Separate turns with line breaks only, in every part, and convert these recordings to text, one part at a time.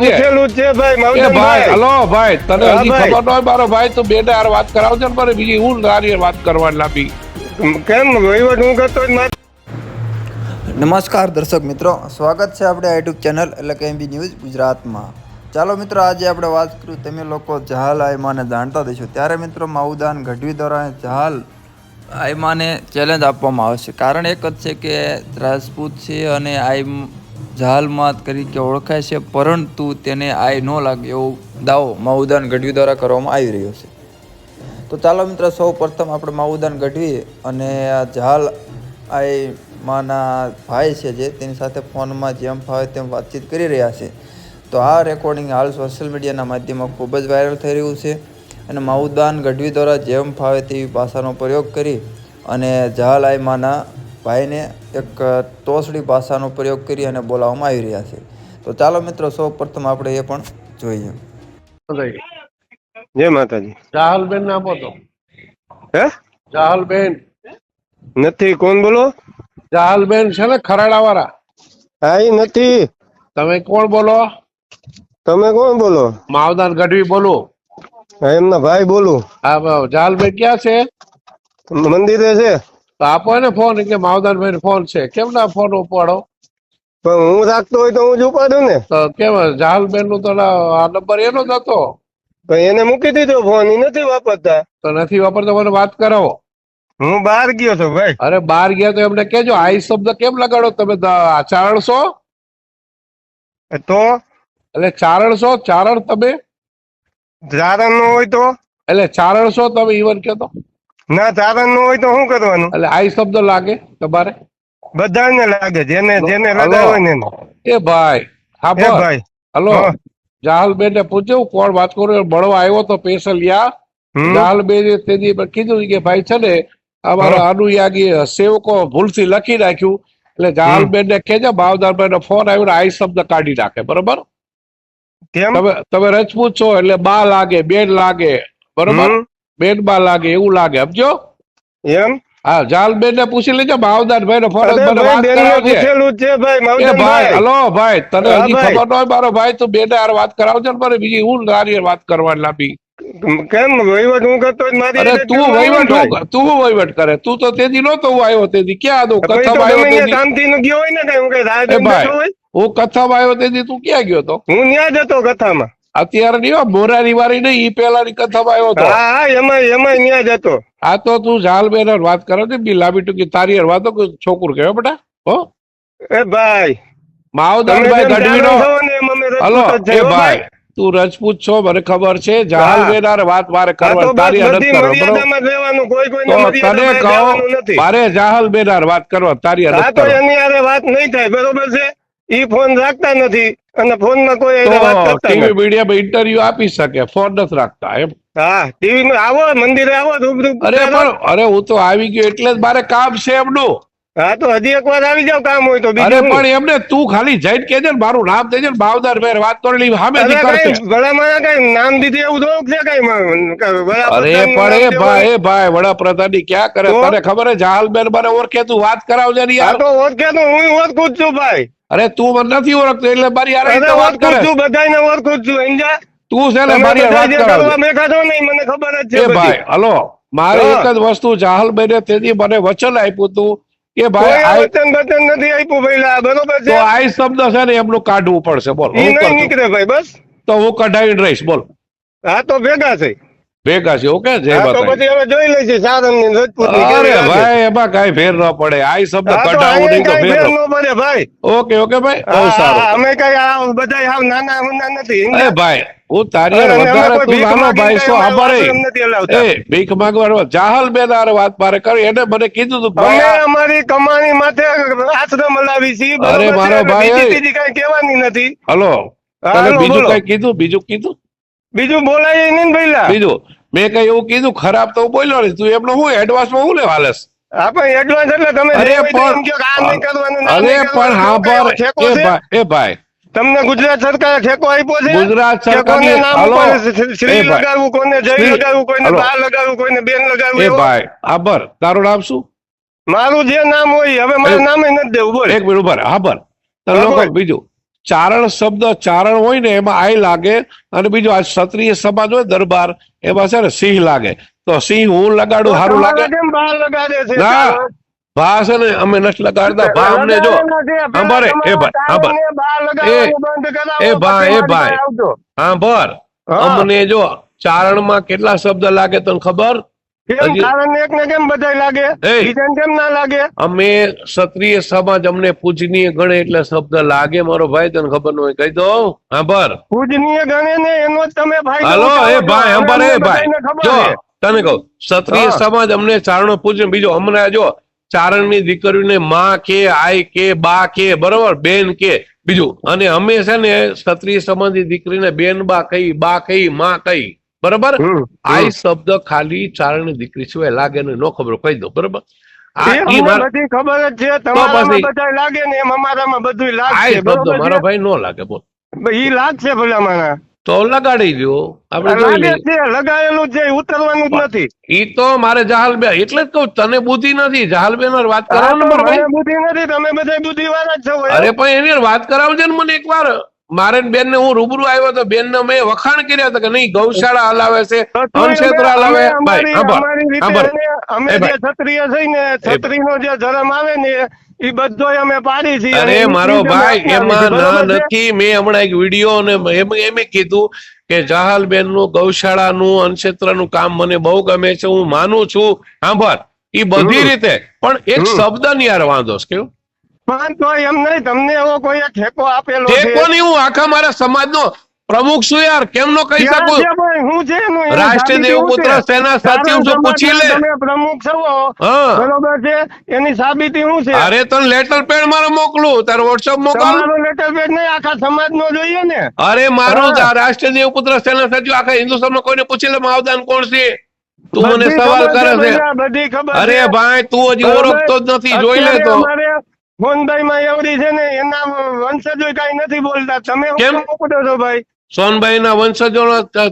પૂછેલું છે. ભાઈ
ભાઈ હલો ભાઈ તને હજી ખબર ન હોય મારો ભાઈ તું બેને હારે વાત કરાવજે ને મારે બીજી હું તારી વાત કરવાની લાંબી.
કેમ વહીવટ હું કરતો
નમસ્કાર દર્શક મિત્રો સ્વાગત છે આપણે યુટ્યુબ ચેનલ એટલે કે એમબી ન્યૂઝ ગુજરાતમાં. ચાલો મિત્રો આજે આપણે વાત કરું તમે લોકો જહાલ આયમાને જાણતા દઈશું ત્યારે મિત્રો માઉદાન ગઢવી દ્વારા જહાલ આયમાને ચેલેન્જ આપવામાં આવશે કારણ એક જ છે કે રાજપૂત છે અને આઈ જહાલમાં તરીકે ઓળખાય છે, પરંતુ તેને આય ન લાગે એવો દાવો માઉદાન ગઢવી દ્વારા કરવામાં આવી રહ્યો છે. તો ચાલો મિત્રો, સૌ પ્રથમ આપણે માઉદાન ગઢવી અને આ ઝાલ આઈ માના ભાઈ છે જે, તેની સાથે ફોનમાં જેમ ફાવે તેમ વાતચીત કરી રહ્યા છે. તો આ રેકોર્ડિંગ હાલ સોશિયલ મીડિયાના માધ્યમમાં ખૂબ જ વાયરલ થઈ રહ્યું છે અને માઉદાન ગઢવી દ્વારા જેમ ફાવે તેવી ભાષાનો પ્રયોગ કરી અને ઝાલ આઈ માના ભાઈને એક તોસડી ભાષાનો પ્રયોગ કરી અને બોલાવવામાં આવી રહ્યા છે. તો ચાલો મિત્રો સૌ પ્રથમ આપણે એ પણ જોઈએ.
જય માતાજી.
જાહલબેન નામ હતો
હે?
જાહલબેન
નથી કોણ બોલો?
જાહલબેન છે ને ખરાડા વાળા
હા એ નથી.
તમે કોણ બોલો?
તમે કોણ બોલો?
માવદાન ગઢવી બોલું.
હા, એમના ભાઈ બોલું.
હા જાહલબેન ક્યાં છે?
મંદિરે છે.
તો આપો ને ફોન કે માવદાનભાઈ ફોન છે. કેમ ના ફોન ઉપાડો?
પણ હું રાખતો હોય તો હું જ ઉપાડું ને.
તો કેમ જાહલબેનનું તો આ નંબર એનો જ હતો?
તો એને મૂકી દીધો ફોન એ નથી વાપરતા.
તો નથી વાપરતો મને વાત કરાવો.
હું બહાર ગયો છું ભાઈ.
અરે બહાર ગયા તો એમને કેજો આઈ શબ્દ કેમ લગાડો? તમે ચારણસો?
તો?
એટલે ચારણ છો ચારણ તમે?
ચારણ નો હોય તો?
એટલે ચારણ છો તમે ઈવન કહો તો
ના ચારણનું હોય તો શું કરવાનું?
એટલે આ શબ્દ લાગે તમારે?
બધાને લાગે જેને જેને. લગાવે ને
એ ભાઈ હા
ભાઈ
હલો. જાહલબેન ને પૂછ્યું કોણ વાત કરું? બળવા આવ્યો તો પેશલ
યા.
જાહલબેન પણ કીધું કે ભાઈ છે ને અમારા અનુયાગી સેવકો ભૂલથી લખી નાખ્યું. એટલે જાહલબેન ને ભાવદાર ભાવદારભાઈ નો ફોન આવ્યો ને આઈ શબ્દ કાઢી નાખે બરોબર? તમે તમે રજપૂત છો એટલે બા લાગે બેન લાગે બરોબર?
હમ.
બેન બા લાગે એવું લાગે સમજો?
એમ?
હા જાહલબેન ને પૂછી લેજો ભાવદારભાઈ નો ફોન
પૂછેલું છે ભાઈ
ભાઈ હલો ભાઈ તને હજી ખબર ન હોય મારો ભાઈ તું બેન હારે વાત કરાવજો ને મારે બીજી હું તારી વાત કરવાની લાંબી.
કેમ વહીવટ હું કરતો મારી
અરે તું વહીવટ
ભાઈ.
તું વહીવટ કરે? તું તો તેદી નતો હું આવ્યો તેદી ક્યાં હતો કથમ
તો
આવ્યો
તે
દી
શાંતિ નું ગયો હોય ને કઈ હું કઈ રાહ
ભાઈ.
હોય?
હું કથમ આવ્યો તેદી તું ક્યાં ગયો તો?
હું ન્યા જ હતો કથામાં?
અત્યારે મોરારી વાળી નહીં ઈ પેલાની કથામાં આવ્યો હતો.
હા એમાં એમાં ન્યા જ હતો.
આ તો તું જાલ બેન વાત કરો ને બી લાંબી ટૂંકી તારી હર વાતો કર, છોકરું કેવો બેટા હો?
એ ભાઈ માવદાનભાઈ
ગઢવીનો. હલો એ ભાઈ તું રજપૂત છો મને ખબર છે જાલ બેન વાત મારે
બસ
તારી હારે કરો તને કહો મારે જાહલ બેનાર વાત કરવા તારી હારે કરો.
એની વાત નહીં થાય બરોબર છે? ઈ ફોન રાખતા નથી. અને ફોનમાં કોઈ એને વાત કરતા
ટીવી મીડિયામાં ઇન્ટરવ્યુ આપી શકે ફોન નથી રાખતા એમ.
હા ટીવી માં આવો મંદિરે આવો રૂબરૂ
અરે પણ અરે હું તો આવી ગયો એટલે જ મારે કામ છે એમનું.
હા તો હજી એક વાર આવી જાવ કામ હોય તો
અરે પણ એમને તું ખાલી જઈને કેજે ને મારું નામ દેજે ને ભાવદાર ભાઈ વાત કરી સામે
અરે
કરશે
કઈ નામ દીધી એવું જોવું છે કઈ
અરે પણ એ ભાઈ એ ભાઈ વડાપ્રધાનની ક્યાં કરે?
તો?
તને ખબર છે જાહલબેન મને ઓળખે તું વાત કરાવજે ને યાર.
તો ઓળખે તો હું ઓળખું જ છું ભાઈ.
અરે તું મને નથી ઓળખતો એટલે મારી
અરે
વાત કરે.
છું બધાને ઓળખું છું સમજ્યા?
તું છે ને મારી વાત
જે
મે
કાઢો બેઠા છો ને ઈ મને ખબર જ છે
એ ભાઈ હલો મારે એક જ વસ્તુ જાહલબેને તેથી મને વચન આપ્યું તું કે ભાઈ આ-
વચન બચન નથી આપ્યું પહેલા બરોબર
તો
છે
આ શબ્દ છે ને એમનું કાઢવું પડશે બોલ હું
નહીં નીકળે ભાઈ બસ.
તો હું કઢાવીને રહીશ બોલ.
હા તો ભેગા છે
ભેગા છે ઓકે જય
હા પછી હવે જોઈ લઈશું સારંગની રજપૂત
અરે ભાઈ એમાં કઈ ફેર ન પડે. આ શબ્દ
હા
નહીં તો ફેર ન-
પડે ભાઈ.
ઓકે ઓકે ભાઈ બહુ
હા, હા,
સારું
અમે કઈ આ બધા હાવ નાના હુના નથી
એ ભાઈ હું તારી હારે
અને અમે
વધારે તું
ભીખ
નાનો
ચાહલ
ભાઈ છો આભાર. એ. માંગવાનો. જાહલ બેન વાત મારે કરી એને મને કીધું તું
અમે અમારી કમાણી માથે આશ્રમ લાવી છીએ
અરે
છે?
મારો ભાઈ,
બીજી કઈ કહેવાની નથી.
હલો તને બીજું કઈ કીધું બીજું કીધું?
બીજું બોલાય નહીં ભાઈ
બીજું? મેં કઈ એવું કીધું ખરાબ તો બોલ્યો નહીં તું એમનો હું એડવાન્સમાં હું લેવા લેસ
આપણે એડવાન્સ એટલે તમે
અરે
જે હોય તે એમ
પણ
કહો કે આ નહીં કરવાનું, આ
અરે પણ હા પર એ ભાઈ
તમને ગુજરાત સરકારે ઠેકો આપ્યો છે?
ગુજરાત
કે નામ ઉપર શ્રી- શ્રી
એ ભાઈ.
લગાવવું કોને જય લગાવવું કોઈને. બા લગાવવું કોઈને બેન લગાવવું
એ ભાઈ આબર તારું નામ શું?
મારું જે નામ હોય હવે મારું નામ નથી દેવું બોલ.
એક મિનિટ ઊભા. આબર લોકો બીજું. ચારણ શબ્દ ચારણ હોય ને એમાં આય લાગે અને બીજું આ ક્ષત્રિય સમાજ હોય દરબાર એમાં છે ને સિંહ લાગે તો સિંહ હું લગાડું સારું લાગે ના. ભા છે ને અમે નથી લગાડતા ભા અમને જો સાંભળે, એ ભાઈ, સાંભળ. એ ભાઈ, એ ભાઈ. હા. અમને જો ચારણમાં કેટલા શબ્દ લાગે તને ખબર
કેમ
હજી-
ચારણ કેમ બધાય લાગે? બીજાને કેમ ના લાગે?
અમે ક્ષત્રિય સમાજ અમને પૂજનીય ગણે એટલે શબ્દ લાગે મારો ભાઈ તને ખબર ન હોય કહી દો હા
પૂજનીય ગણે ને એનો તમે ભાઈ
હાલો એ ભાઈ
અમને
એ ભાઈ. જો તને કહું ક્ષત્રિય સમાજ અમને ચારણો પૂજન બીજો હમણાં જો ચારણની દીકરીને માં કે આઈ કે બા કે બરોબર બેન કે બીજું. અને અમે છે ને ક્ષત્રિય સમાજની દીકરીને બેન બા કહી બા કહી માં કહી. બરોબર? આઈ શબ્દ ખાલી ચારણી દીકરી સિવાય લાગે ને નો ખબર કહી દો બરોબર? આ
એ
ઈ
અમને
મારા-
બધી ખબર જ છે તમારામાં
પછી?
લાગે ને એમ અમારામાં બધું
આ શબ્દ મારો ભાઈ નો લાગે બોલ.
ઈ લાગશે ભલા માણા
તો લગાડી દો આપણે લગાડેલું
છે ઉતરવાનું જ નથી.
ઈ તો મારે જહાલબે એટલે જ કહું તને બુદ્ધિ નથી જહાલબેન બેન વાત કરાવો ને
બુદ્ધિ નથી તમે બધા બુદ્ધિ વાળા છો
અરે પણ એની વાત કરાવજે ને મને એકવાર. મારે બેન ને હું રૂબરૂ આવ્યો તો બેન ને મેં વખાણ કર્યા હતા કે નહીં ગૌશાળા હલાવે છે અનક્ષેત્ર હલાવે.
અમે
એ
જે
ભાઈ.
ક્ષત્રિય નો જે ધર્મ આવે ને એ બધો અમે પાડી છીએ. અને
અરે મારો ભાઈ એમાં ના નથી. મેં હમણાં એક વીડિયો ને એમ એમ કીધું કે જહાલબેનનું ગૌશાળાનું અનક્ષેત્રનું કામ મને બહુ ગમે છે હું માનું છું. સાંભળ ઈ બધી રીતે. પણ એક શબ્દની યાર વાંધો કેવું?
પણ તો એમ નહીં તમને એવો કોઈ ઠેકો આપેલો છે?
ટેકો નહીં હું આખા મારા સમાજનો પ્રમુખ છું યાર કેમ નો કહી શકું?
હું છે એની
રાષ્ટ્રીય
સાબિતી
દેવપુત્ર
છે?
સેના સચિવ
ચારણ
પૂછી લે.
તમે પ્રમુખ છો. બરોબર છે? એની સાબિતી શું છે?
અરે તને લેટર પેડ મારે મોકલું તાર વોટ્સઅપ મોકલ.
લેટર પેડ નહીં આખા સમાજ નો જોઈએ ને.
અરે મારું
હા.
જ રાષ્ટ્રીય દેવપુત્ર સેના સચિવ આખા હિન્દુસ્તાનમાં કોઈને પૂછી લે માવદાન કોણ છે? તું મને સવાલ કરે છે.
ખબર
અરે ભાઈ તું હજી? ઓળખતો જ નથી જોઈ લે તો.
ફોનભાઈમાં એવડી છે ને એના વંશજો કઈ નથી બોલતા. તમે
કેમ?
મોકલો છો ભાઈ?
સોનભાઈ ના વંશજો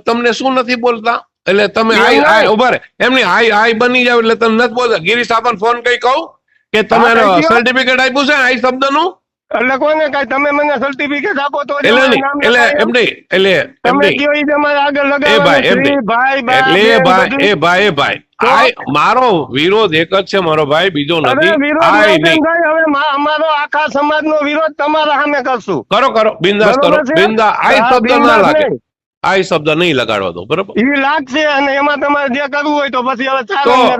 તમને શું નથી બોલતા? એટલે તમે આઈ આઈ ઊભા એમની આઈ આઈ બની જાવ એટલે તમે નથી બોલતા. ગિરીશ આપણને ફોન કઈ કહું કે તમે
હા, કઈ દ્યો.
સર્ટિફિકેટ આપ્યું છે આઈ શબ્દનું?
એટલે કોને કઈ? તમે મને સર્ટિફિકેટ આપો તો
એટલે એટલે એમ નહીં એટલે એમ
તમે
નહીં.
તમારે આગળ
એ ભાઈ
ભાઈ
એ ભાઈ એ ભાઈ એ ભાઈ. મારો વિરોધ એક જ છે મારો ભાઈ બીજો નથી.
હવે અમારો આખા સમાજનો વિરોધ તમારા સામે કરશું.
કરો કરો. બિંદાસ કરો. બિંદા
આ
શબ્દ ના લાગે. આ શબ્દ નહીં લગાડવા દો બરોબર?
એ લાગશે અને એમાં તમારે જે કરવું હોય તો પછી હવે
તો
ને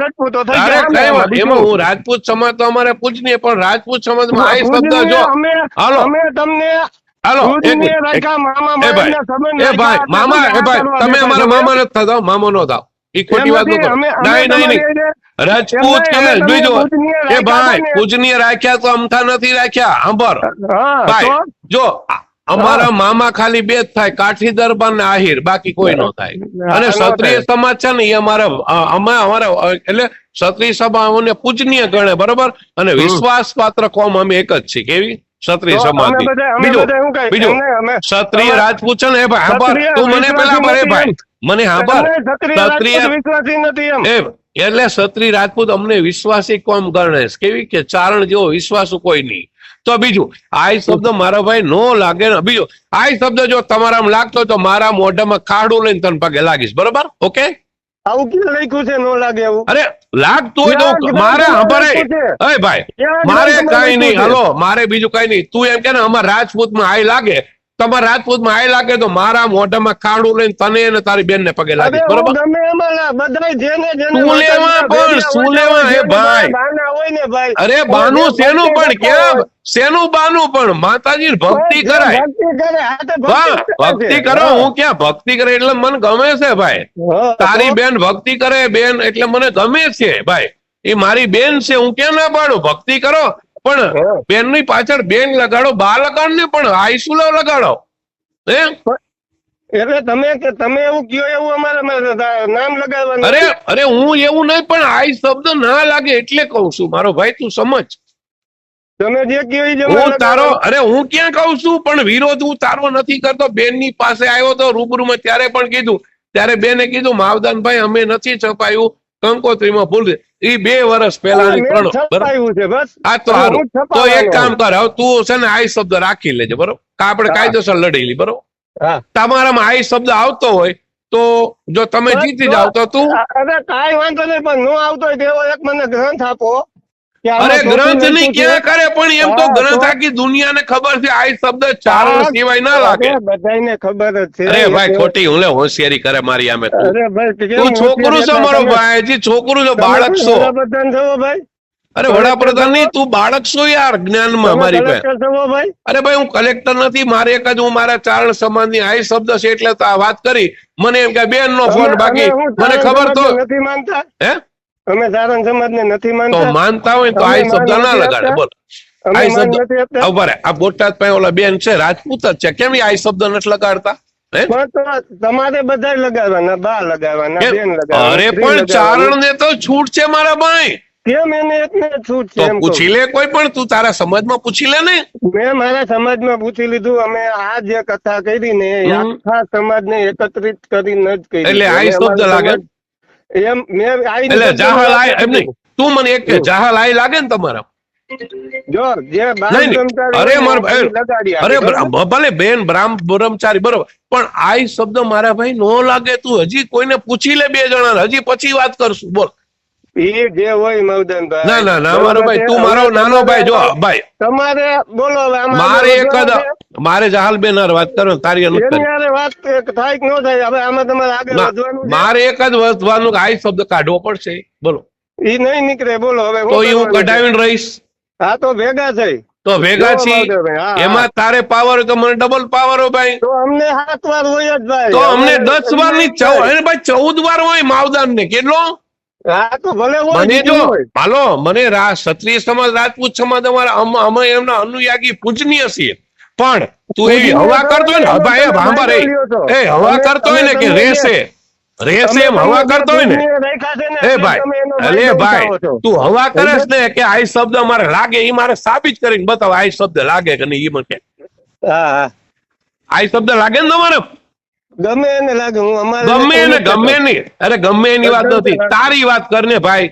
થઈ જાય. એમાં
હું રાજપૂત સમાજ તો અમારે પૂજનીય પણ રાજપૂત સમાજમાં આ શબ્દ જો હાલો.
અમે તમને
હાલો એ ભાઈ. મામા એ ભાઈ તમે અમારા મામા નથી થતા મામા નો થાવ. એ ખોટી વાત રાજપૂત બીજો
પૂજનીય
એ ભાઈ પૂજનીય રાખ્યા તો અમથા નથી રાખ્યા.
અંબર
ભાઈ જો અમારા મામા ખાલી બે જ થાય. કાઠી દરબાર ને આહિર. બાકી કોઈ નો થાય. અને ક્ષત્રિય સમાજ છે ને એ અમારે અમે અમારે એટલે ક્ષત્રિય સભા અમને પૂજનીય ગણે બરોબર? અને વિશ્વાસ પાત્ર કોમ અમે એક જ છીએ. કેવી? ક્ષત્રિય સમાજ બીજું બીજું. ક્ષત્રિય રાજપૂત છે ને એ ભાઈ તું મને પેલા
નથી
ભાઈ. મને હાંભળ.
રાજપૂત
એટલે ક્ષત્રિય રાજપૂત અમને વિશ્વાસી કોમ ગણે કેવી કે ચારણ જેવો વિશ્વાસ કોઈ નહીં. તો બીજું આ શબ્દ મારા ભાઈ નો લાગે ને. બીજો આ શબ્દ જો તમારા લાગતો તો મારા મોઢામાં ખાડું લઈને તને પગે લાગીશ. બરોબર? ઓકે?
આવું લખ્યું છે? નો લાગે એવું
અરે લાગતું હોય તો મારે ભાઈ મારે કઈ નહીં.
છે?
મારે બીજું કઈ નહીં. તું એમ કે ને અમારા રાજપૂતમાં આય લાગે. તમારા રાજપૂતમાં આઈ લાગે તો મારા મોઢામાં ખાડું લઈને તને અને તારી બેન ને પગે
લાગે
બરોબર
ગમે એમાં લા- બધાય જેને જેને
શું લેવા
માતાજીના
પણ?
ભેડિયા
શું
હોય,
લેવા? હે ભાઈ? અરે બાનું શેનું પણ કેમ શેનું બાનું પણ માતાજી ભક્તિ કરાય
ભક્તિ. કરો હું
ક્યાં ભક્તિ કરે એટલે મને ગમે છે ભાઈ તારી બેન ભક્તિ કરે બેન એટલે મને ગમે છે ભાઈ એ મારી બેન છે હું ક્યાં ના પાડું ભક્તિ કરો પણ બેનની પાછળ બેન લગાડો બા લગાડ ને પણ આઈસુલો લગાડો. હે?
એટલે તમે કે તમે એવું કયો એવું અમારે નામ લગાવવાનું
અરે અરે હું એવું નહીં પણ આઈ શબ્દ ના લાગે એટલે કહું છું. મારો ભાઈ તું સમજ.
તમે જે કયો એ
હું તારો અરે હું ક્યાં કહું છું? પણ વિરોધ હું તારો નથી કરતો. બેનની પાસે આવ્યો તો રૂબરૂમાં ત્યારે પણ કીધું. ત્યારે બેને કીધું માવદાનભાઈ અમે નથી છપાયું. કંકોત્રીમાં ભૂલ એ બે વર્ષ પહેલાની પ્રણો. આ તો સારું તો એક કામ કર. હવે તું છે ને આઈ શબ્દ રાખી લેજે બરોબર? આપણે. કાયદેસર લડેલી બરોબર? તમારામાં આઈ શબ્દ આવતો હોય તો જો તમે જીતી જાવ તો તું
અરે કાંઈ વાંધો નહીં પણ નો આવતો હોય તેવો એક મને ગ્રંથ આપો.
અરે ગ્રંથ
નહીં
ની ક્યાં કરે પણ એમ તો ગ્રંથ આખી દુનિયાને ખબર છે આઈ શબ્દ ચારણ સિવાય ના લાગે.
બધાને ખબર જ છે.
અરે ભાઈ ખોટી હું લે હોશિયારી કરે મારી આમે તું. છોકરું છો મારો ભાઈ હજી છોકરું છો બાળક છો?
ભાઈ?
અરે વડાપ્રધાન નહીં તું બાળક છો યાર જ્ઞાનમાં મારી પાસે અરે ભાઈ હું કલેક્ટર નથી મારે એક જ હું મારા ચારણ સમાજની આઈ શબ્દ છે એટલે આ વાત કરી. મને એમ કે બેન નો ફોન બાકી. મને ખબર તો
નથી માનતા?
હે?
અમે સારંગ સમાજ ને નથી
તો
માનતા.
માનતા હોય તો આ શબ્દ ના લગાડે બોલ.
આ
શબ્દ રહે. આ બોટાદ પાસે ઓલા બેન છે રાજપૂત જ છે. કેમ આ શબ્દ નથી લગાડતા?
તમારે બધા લગાડવાના બા લગાડવાના બેન લગાડવાના
અરે પણ ચારણ ને તો છૂટ છે મારા ભાઈ.
કેમ એને એટલે છૂટ છે
પૂછી લે કોઈ પણ તું તારા સમાજમાં પૂછી લે ને.
મેં મારા સમાજમાં પૂછી લીધું અમે આ જે કથા કરી ને. આખા સમાજને એકત્રિત કરીને જ કરી
એટલે
આ
શબ્દ લાગે?
એમ મેં આવી
એટલે જાહલ આઈ એમ નહીં. તું મને એક કે. જાહલ આઈ લાગે ને તમારા?
જો જે
અરે ભલે બેન બ્રાહ્મ બ્રહ્મચારી બરોબર. પણ આઈ શબ્દ મારા ભાઈ નો લાગે તું. હજી કોઈને પૂછી લે બે જણા હજી પછી વાત કરશું. બોલ. ના ના ના મારો ભાઈ તું મારો નાનો ભાઈ જો ભાઈ.
તમારે બોલો
મારે એક જ મારે જહાલ બેન વાત કરો તારી
છે? હારે વાત થાય કે ન થાય હવે આમાં તમારે આગળ વધવાનું
મારે એક જ વધવાનું આ શબ્દ કાઢવો પડશે. બોલો.
ઈ નહીં નીકળે બોલો હવે
તો હું કઢાવીને રહીશ.
હા તો ભેગા થઈ.
તો ભેગા
હા.
એમાં તારે પાવર હોય તો મને ડબલ પાવર હોય ભાઈ.
તો અમને સાત વાર હોય જ ભાઈ.
તો અમને દસ વારની ચૌદ ભાઈ ચૌદ વાર હોય માવદાન ને કેટલો? મને જો હાલો મને ક્ષત્રિય સમાજ રાજપૂત સમાજ અમારા અમે એમના અનુયાગી પૂજનીય છીએ. પણ તું એવી હવા કરતો હોય ને ભાઈ ભાંભા રે એ હવા કરતો ને કે રેસે? રેસે એમ હવા કરતો હોય ને? એ ભાઈ અલે ભાઈ તું હવા કરસ ને કે આ શબ્દ મારે લાગે એ મારે સાબિત કરીને બતાવ આ શબ્દ લાગે કે નહીં એ મને આ શબ્દ લાગે ને તમારે?
ગમે એને લાગે હું અમારે
ગમે
નથી
ને ગમે નહીં. અરે ગમે એની વાત નથી. તારી વાત કરને ભાઈ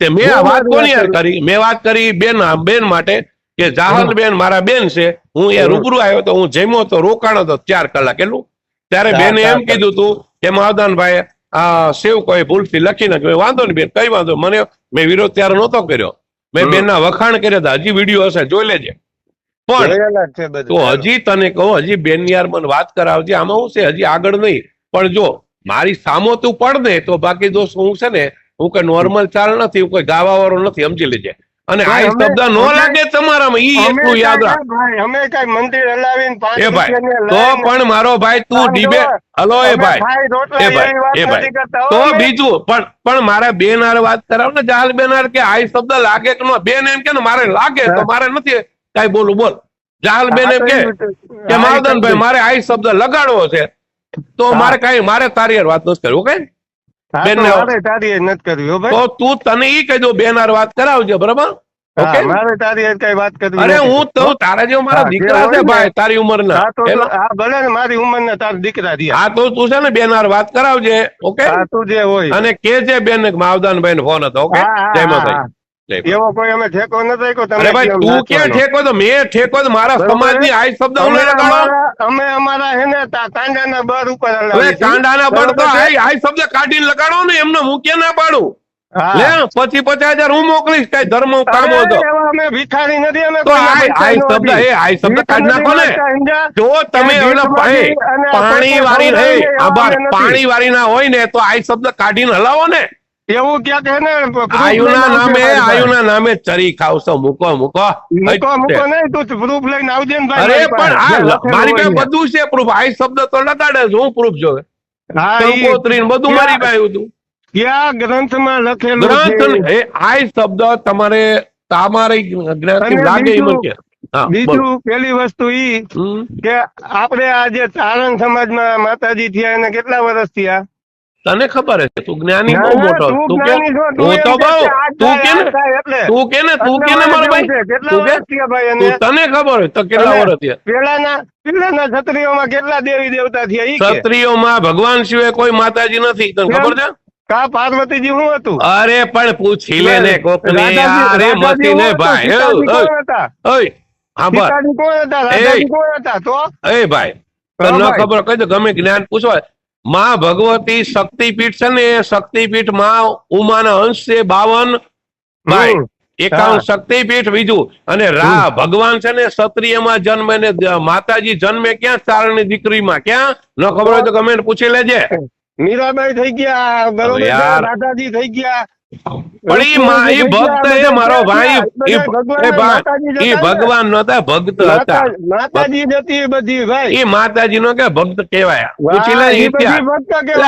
તે મેં આ વાત કોની યાર
કરી.
મેં વાત કરી બેન બેન માટે કે જાહલ બેન મારા બેન છે. હું એ રૂબરૂ આવ્યો તો હું જમ્યો તો રોકાણો તો ચાર કલાક એટલું ત્યારે બેને એમ કીધું તું કે માવદાનભાઈ આ સેવ કોઈ ભૂલથી લખી નાખ્યું. વાંધો નહીં બેન કઈ વાંધો મને મેં વિરોધ ત્યારે નહોતો કર્યો. મેં. બેનના વખાણ કર્યા હતા. હજી વીડિયો હશે જોઈ લેજે. પણ. તો હજી તને કહું હજી બેન યાર મને વાત કરાવજે. આમાં હું છે હજી આગળ નહીં. પણ જો મારી સામો તું પડ ને તો બાકી દોસ્ત હું છે ને હું કઈ નોર્મલ ચાલ નથી હું કોઈ ગાવા વાળો નથી સમજી લેજે. અને આ શબ્દ નો લાગે તમારામાં ઈ એટલું યાદ રાખ.
ભાઈ, અમે કઈ મંદિર હલાવીને
એ ભાઈ તો પણ મારો ભાઈ તું
ડિબેટ
ડીબે હલો એ ભાઈ. એ ભાઈ, એ ભાઈ. તો બીજું પણ પણ મારા બેન હારે વાત કરાવ ને જાલ બેન હારે કે આ શબ્દ લાગે કે ન? બેન એમ કે મારે લાગે તો મારે નથી કઈ બોલું બોલ. જાહલ બેન એમ કે
માવદન
માવદાનભાઈ
એ
મારે આ શબ્દ લગાડવો છે. તો મારે કઈ મારે તારી વાત નથી કરવી ઓકે બેન
તો તારી નથી કરવી
તો તું તને ઈ કહી દઉં બેન વાત કરાવજે બરાબર?
મારે તારી કઈ વાત કરવી
અરે હું તો તારા જેવો મારા દીકરા છે ભાઈ તારી ઉંમરના. ના
હા ભલે ને મારી ઉંમરના તારા દીકરા
હા તો તું છે ને બેન વાત કરાવજે ઓકે
તું જે હોય.
અને કે છે બેન માવદાનભાઈ નો ફોન હતો ઓકે જય માતાજી.
એવો કોઈ અમે ઠેકો નથી રાખ્યો તમે
ભાઈ તું ક્યાં ઠેકો તો મેં ઠેકો તો મારા સમાજની આ શબ્દ હું
અમે
નહીં લગાડો
અમે અમારા હે ને કાંડાના બર ઉપર
હવે કાંડાના પર તો
બરોબર છે?
આ આ શબ્દ કાઢીને લગાડો ને એમને હું કે ના પાડું? લે પછી પચાસ હજાર હું મોકલીશ કઈ ધર્મ કામ હતો.
અમે ભિખારી નથી અમે
તો
કોઈના
આ
પૈસા
આ
નો
શબ્દ એ આ શબ્દ કાઢ નાખો ને. જો તમે
એના
પાણી વાળી
એવા
આભાર પાણી વાળી ના હોય ને તો આ શબ્દ કાઢીને હલાવો ને.
એવું ક્યાંક હે ને
આયુના નામે આયુના નામે ચરી ખાવશો મૂકો મૂકો.
મૂકો મૂકો નહીં તું પ્રૂફ લઈને આવજે ને ભાઈ.
અરે પણ આ મારી પાસે બધું છે પ્રૂફ આ શબ્દ તો લગાડે છે હું પ્રૂફ જોવે. કંકોત્રી બધું મારી પાસે હતું.
ક્યાં ગ્રંથમાં લખેલું
ગ્રંથ
છે
એ આ શબ્દ તમારે તમારી જ્ઞાતિ લાગે એમ
બીજું-
કે.
બીજું પેલી વસ્તુ ઈ કે આપણે આ જે ચારણ સમાજમાં માતાજી થયા એને કેટલા વર્ષ થયા?
તને ખબર છે તું જ્ઞાની બહુ મોટો.
તું
કે હું તો બહુ તું કે ને? તું કે ને તું કે ને મારો ભાઈ? તું કે? તું તને ખબર હોય તો કેટલા વર્ષ થયા?
પેલાના પેલાના ક્ષત્રિયોમાં કેટલા દેવી દેવતા થયા ઈ
ક્ષત્રિયોમાં ભગવાન સિવાય કોઈ માતાજી નથી. તને ખબર છે?
કા પાર્વતીજી શું હતું?
અરે પણ પૂછી લે ને કોક ને અરે મતી ને ભાઈ? ઓય,
હા કોણ હતા? કોણ હતા? તો?
એ ભાઈ તને ન ખબર કહી દો ગમે જ્ઞાન પૂછવા માં ભગવતી શક્તિપીઠ છે ને શક્તિપીઠમાં ઉમાના અંશ છે બાવન ભાઈ. એકાવન શક્તિપીઠ બીજું. અને રા ભગવાન છે ને ક્ષત્રિયમાં જન્મે ને માતાજી જન્મે ક્યાં? ચારણની દીકરીમાં. ક્યાં? ન ખબર હોય તો ગમે પૂછી લેજે.
મીરાબાઈ થઈ ગયા બરોબર? રાધાજી થઈ ગયા.
પણ એ ભક્ત એ મારો ભાઈ. એ. ભગવાન નતા ભક્ત હતા.
માતાજી હતી બધી ભાઈ.
એ માતાજી નો કે ભક્ત કેવાય પૂછી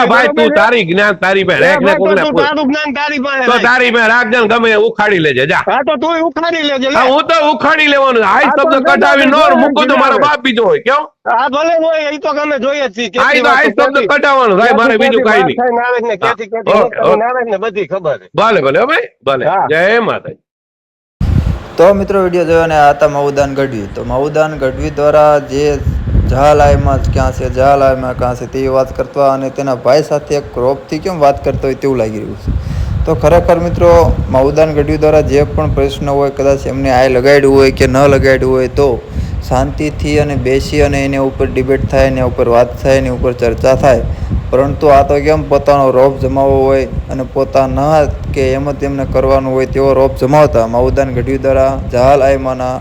ભાઈ તું તારી જ્ઞાન તારી પાસે રાખ ને
ભાઈ, તો. તારું જ્ઞાન તારી પાસે
તો
રાખ.
ને ગમે ઉખાડી લેજે જા.
હા તો તું ઉખાડી લેજે
હું તો ઉખાડી લેવાનું.
તો
શબ્દ કઢાવી નો મૂકું તો મારો. બાપ બીજો હોય કેમ?
હા ભલે હોય એ તો અમે જોઈએ જ છીએ
આ તો આઈ શબ્દ કઢાવવાનો ભાઈ મારે બીજું કાઈ નહીં.
આવે ને આવે ને બધી ખબર
ભલે ભલે હો ભાઈ ભલે. જય માતાજી.
તો મિત્રો વીડિયો જોયો આ હતા માઉદાન ગઢવી. તો માઉદાન ગઢવી દ્વારા જે જહાલાયમાં ક્યાં છે જહાલાયમાં ક્યાં છે તેવી વાત કરતા અને તેના ભાઈ સાથે ક્રોપથી કેમ વાત કરતા હોય તેવું લાગી રહ્યું છે. તો ખરેખર મિત્રો માઉદાન ગઢવી દ્વારા જે પણ પ્રશ્ન હોય કદાચ એમને આ લગાડ્યું હોય કે ન લગાડ્યું હોય તો શાંતિથી અને બેસી અને એની ઉપર ડિબેટ થાય, એની ઉપર વાત થાય, એની ઉપર ચર્ચા થાય. પરંતુ આ તો કેમ પોતાનો રોપ જમાવવો હોય અને પોતાના કે એમ જ એમને કરવાનું હોય તેવો રોપ જમાવતા? માઉદાન ગઢવી દ્વારા જહાલ આયમાના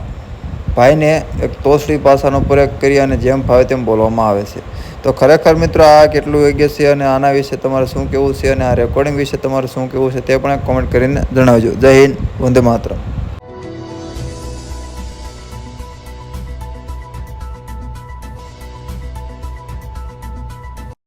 ભાઈને એક તોસડી પાસાનો પ્રયોગ કરી અને જેમ ફાવે તેમ બોલવામાં આવે છે. તો ખરેખર મિત્રો આ કેટલું યોગ્ય છે અને આના વિશે તમારે શું કહેવું છે અને આ રેકોર્ડિંગ વિશે તમારે શું કહેવું છે તે પણ કોમેન્ટ કરીને જણાવજો. જય હિન્દ, વંદે માતરમ.